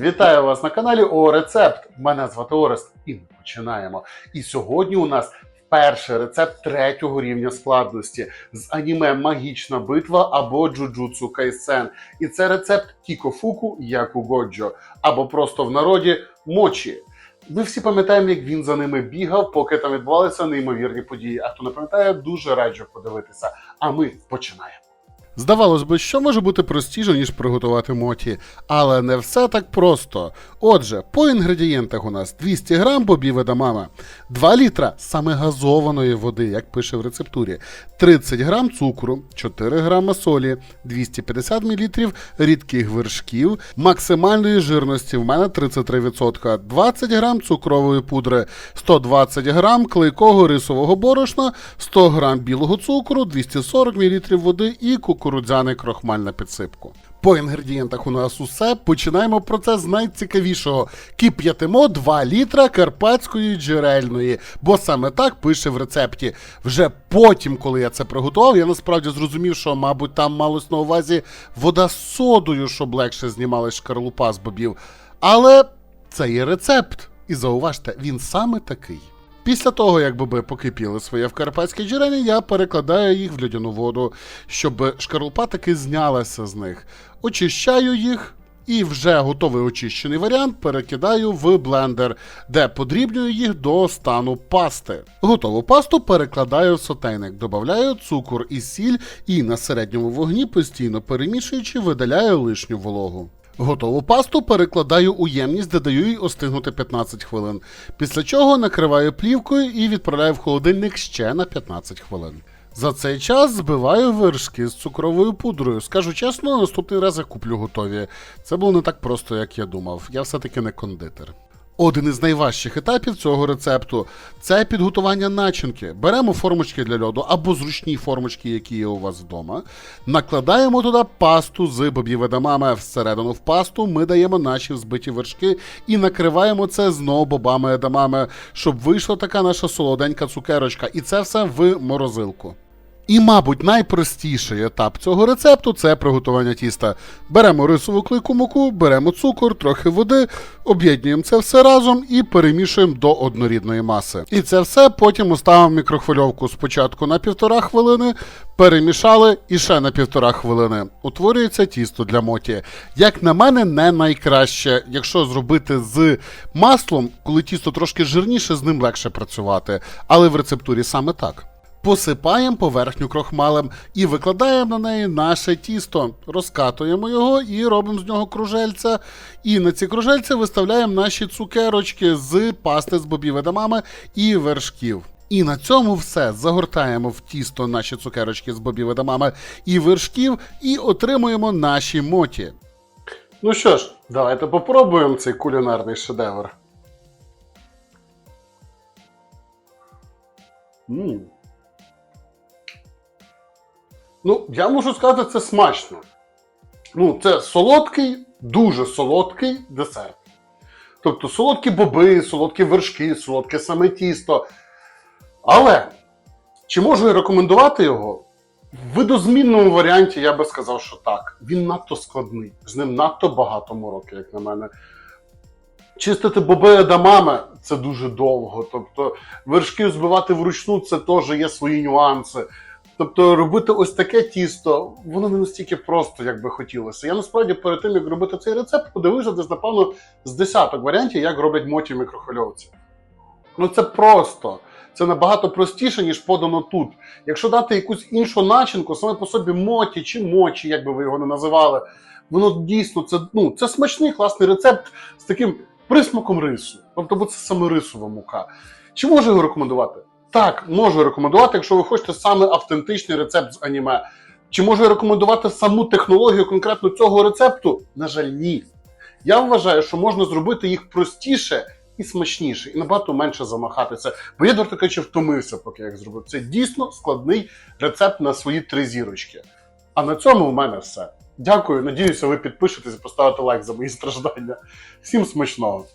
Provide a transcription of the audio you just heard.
Вітаю вас на каналі О Рецепт. Мене звати Орест, і ми починаємо. І сьогодні у нас перший рецепт третього рівня складності з аніме Магічна битва або Джуджутсу Кайсен. І це рецепт Кікофуку Яку Годжо, або просто в народі Мочі. Ми всі пам'ятаємо, як він за ними бігав, поки там відбувалися неймовірні події. А хто не пам'ятає, дуже раджу подивитися. А ми починаємо. Здавалось би, що може бути простіше, ніж приготувати моті, але не все так просто. Отже, по інгредієнтах у нас 200 грам бобів едамама, 2 літра саме газованої води, як пише в рецептурі, 30 грам цукру, 4 грама солі, 250 мл рідких вершків, максимальної жирності в мене 33%, 20 грам цукрової пудри, 120 грам клейкого рисового борошна, 100 грам білого цукру, 240 мл води і кукурудзяний крохмаль на підсипку. По інгредієнтах у нас усе. Починаємо процес з найцікавішого. Кип'ятимо 2 літра карпатської джерельної, бо саме так пише в рецепті. Вже потім, коли я це приготував, я насправді зрозумів, що, мабуть, там малось на увазі вода з содою, щоб легше знімалась шкарлупа з бобів. Але це є рецепт. І зауважте, він саме такий. Після того, як боби покипіли своє в карпатській джерелі, я перекладаю їх в льодяну воду, щоб шкарлупа таки знялася з них. Очищаю їх і вже готовий очищений варіант перекидаю в блендер, де подрібнюю їх до стану пасти. Готову пасту перекладаю в сотейник, додаю цукор і сіль і на середньому вогні, постійно перемішуючи, видаляю лишню вологу. Готову пасту перекладаю у ємність, де даю їй остигнути 15 хвилин. Після чого накриваю плівкою і відправляю в холодильник ще на 15 хвилин. За цей час збиваю вершки з цукровою пудрою. Скажу чесно, наступний раз я куплю готові. Це було не так просто, як я думав. Я все-таки не кондитер. Один із найважчих етапів цього рецепту це підготування начинки. Беремо формочки для льоду або зручні формочки, які є у вас вдома. Накладаємо туди пасту з бобів едамами. Всередину в пасту ми даємо наші взбиті вершки і накриваємо це знову бобами едамами, щоб вийшла така наша солоденька цукерочка. І це все в морозилку. І, мабуть, найпростіший етап цього рецепту це приготування тіста. Беремо рисову клейку муку, беремо цукор, трохи води, об'єднуємо це все разом і перемішуємо до однорідної маси. І це все потім ставимо мікрохвильовку спочатку на півтора хвилини, перемішали і ще на півтора хвилини. Утворюється тісто для моті. Як на мене, не найкраще. Якщо зробити з маслом, коли тісто трошки жирніше, з ним легше працювати. Але в рецептурі саме так. Посипаємо поверхню крохмалем і викладаємо на неї наше тісто, розкатуємо його і робимо з нього кружельця. І на ці кружельця виставляємо наші цукерочки з пасти з бобів едамами і вершків. І на цьому все загортаємо в тісто наші цукерочки з бобів едамами і вершків, і отримуємо наші моті. Ну що ж, давайте попробуємо цей кулінарний шедевр. Ммм. Ну, я можу сказати, це смачно. Ну, це солодкий, дуже солодкий десерт. Тобто солодкі боби, солодкі вершки, солодке саме тісто. Але чи можу я рекомендувати його? В видозмінному варіанті я би сказав, що так. Він надто складний, з ним надто багато мороки, як на мене. Чистити боби едамами це дуже довго. Тобто вершки збивати вручну це теж є свої нюанси. Тобто робити ось таке тісто, воно не настільки просто, як би хотілося. Я насправді перед тим, як робити цей рецепт, подивився десь, напевно, з десяток варіантів, як роблять моті в мікрохвильовці. Ну це просто. Це набагато простіше, ніж подано тут. Якщо дати якусь іншу начинку, саме по собі моті чи мочі, як би ви його не називали, воно дійсно це, ну, це смачний класний рецепт з таким присмаком рису. Тобто, бо це саме рисова мука. Чи можу його рекомендувати? Так, можу рекомендувати, якщо ви хочете саме автентичний рецепт з аніме. Чи можу я рекомендувати саму технологію конкретно цього рецепту? На жаль, ні. Я вважаю, що можна зробити їх простіше і смачніше, і набагато менше замахатися. Бо я, дорто кажучи, втомився, поки я їх зробив. Це дійсно складний рецепт на свої три зірочки. А на цьому у мене все. Дякую. Надіюся, ви підпишетесь і поставите лайк за мої страждання. Всім смачного!